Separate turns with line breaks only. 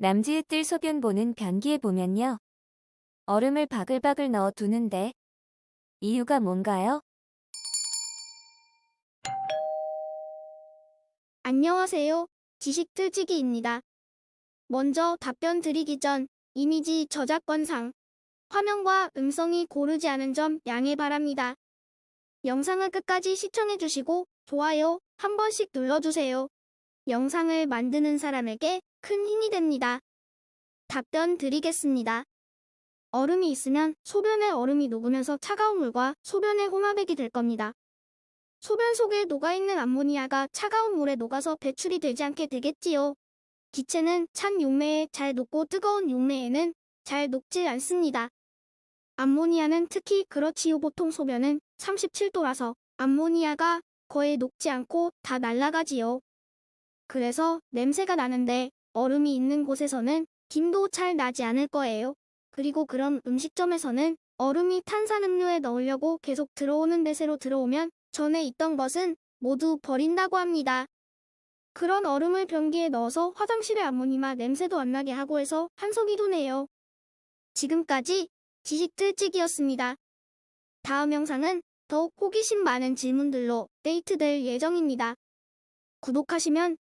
남지의 뜰 소변 보는 변기에 보면요. 얼음을 바글바글 넣어 두는데 이유가 뭔가요?
안녕하세요. 지식 틀지기입니다. 먼저 답변 드리기 전 이미지 저작권상 화면과 음성이 고르지 않은 점 양해 바랍니다. 영상을 끝까지 시청해주시고 좋아요 한 번씩 눌러주세요. 영상을 만드는 사람에게 큰 힘이 됩니다. 답변 드리겠습니다. 얼음이 있으면 소변에 얼음이 녹으면서 차가운 물과 소변의 혼합액이 될 겁니다. 소변 속에 녹아있는 암모니아가 차가운 물에 녹아서 배출이 되지 않게 되겠지요. 기체는 찬 용매에 잘 녹고 뜨거운 용매에는 잘 녹지 않습니다. 암모니아는 특히 그렇지요. 보통 소변은 37도라서 암모니아가 거의 녹지 않고 다 날아가지요. 그래서 냄새가 나는데 얼음이 있는 곳에서는 김도 잘 나지 않을 거예요. 그리고 그런 음식점에서는 얼음이 탄산음료에 넣으려고 계속 들어오는 대세로 들어오면 전에 있던 것은 모두 버린다고 합니다. 그런 얼음을 변기에 넣어서 화장실에 암모니아 냄새도 안 나게 하고 해서 한석이도 내요. 지금까지 지식들찍이었습니다. 다음 영상은 더욱 호기심 많은 질문들로 데이트될 예정입니다. 구독하시면